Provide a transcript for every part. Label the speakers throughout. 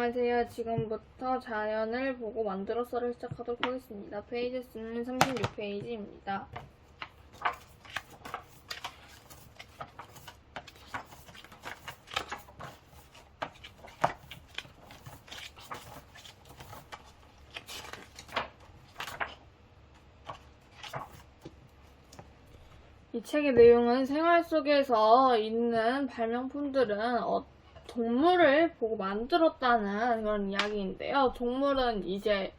Speaker 1: 우리가 지금부터 자연을 보고 만들어서를 시작하도록 하겠습니다. 페이지 수는 36페이지입니다. 이 책의 내용은 생활 속에서 있는 발명품들은 어, 동물을 보고 만들었다는 그런 이야기인데요. 동물은 이제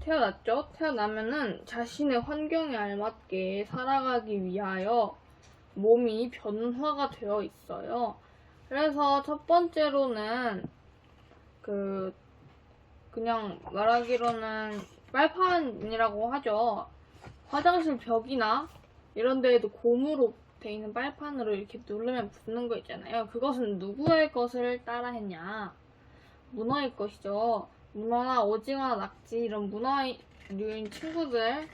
Speaker 1: 태어났죠? 태어나면은 자신의 환경에 알맞게 살아가기 위하여 몸이 변화가 되어 있어요. 그래서 첫 번째로는 그 그냥 말하기로는 빨판이라고 하죠. 화장실 벽이나 이런 데에도 고무로 돼 있는 빨판으로 이렇게 누르면 붙는 거 있잖아요. 그것은 누구의 것을 따라했냐? 문어의 것이죠. 문어나 오징어나 낙지 이런 문어류인 친구들의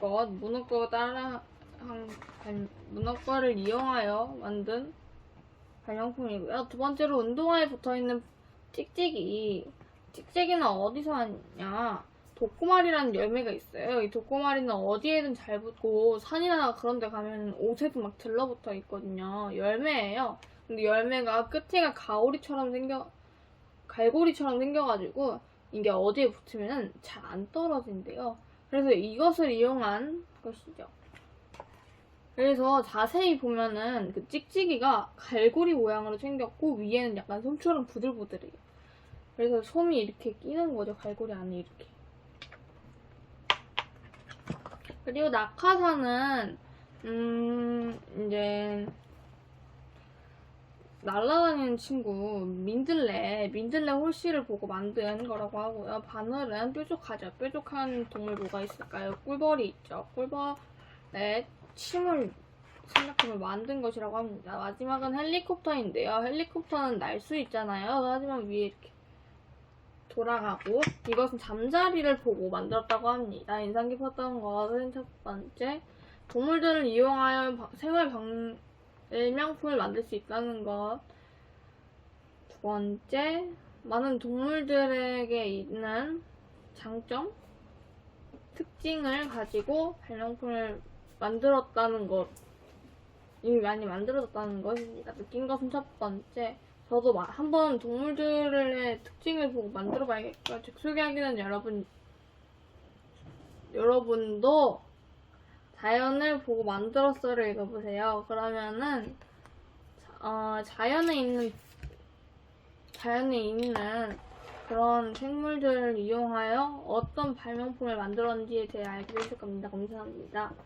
Speaker 1: 것, 문어 거 따라 한 발- 문어 거를 이용하여 만든 발명품이고요. 두 번째로 운동화에 붙어 있는 찍찍이. 찍찍이는 어디서 왔냐? 독고마리라는 열매가 있어요. 이 독고마리는 어디에든 잘 붙고 산이나 그런 데 가면 옷에도 막 들러붙어 있거든요. 열매예요. 근데 열매가 끝에가 가오리처럼 생겨 갈고리처럼 생겨가지고 이게 어디에 붙으면 잘 안 떨어진대요. 그래서 이것을 이용한 것이죠. 그래서 자세히 보면은 그 찍찍이가 갈고리 모양으로 생겼고 위에는 약간 솜처럼 부들부들해요. 그래서 솜이 이렇게 끼는 거죠. 갈고리 안에 이렇게. 그리고 낙하산은 음 이제 날아다니는 친구 민들레 민들레 홀씨를 보고 만든 거라고 하고요. 바늘은 뾰족하죠. 뾰족한 동물 뭐가 있을까요? 꿀벌이 있죠. 꿀벌의 침을 생각하면 만든 것이라고 합니다. 마지막은 헬리콥터인데요. 헬리콥터는 날 수 있잖아요. 하지만 위에 이렇게 돌아가고 이것은 잠자리를 보고 만들었다고 합니다. 인상 깊었던 것은 첫 번째 동물들을 이용하여 바- 생활 방- 일명품을 만들 수 있다는 것. 두 번째 많은 동물들에게 있는 장점, 특징을 가지고 발명품을 만들었다는 것. 이미 많이 만들어졌다는 것입니다. 느낀 것은 첫 번째. 저도 마- 한번 동물들의 특징을 보고 만들어 봐야겠고요. 즉 소개하기 전 여러분, 여러분도 자연을 보고 만들었어를 읽어보세요. 그러면은, 어, 자연에 있는, 자연에 있는 그런 생물들을 이용하여 어떤 발명품을 만들었는지에 대해 알게 되실 겁니다. 감사합니다.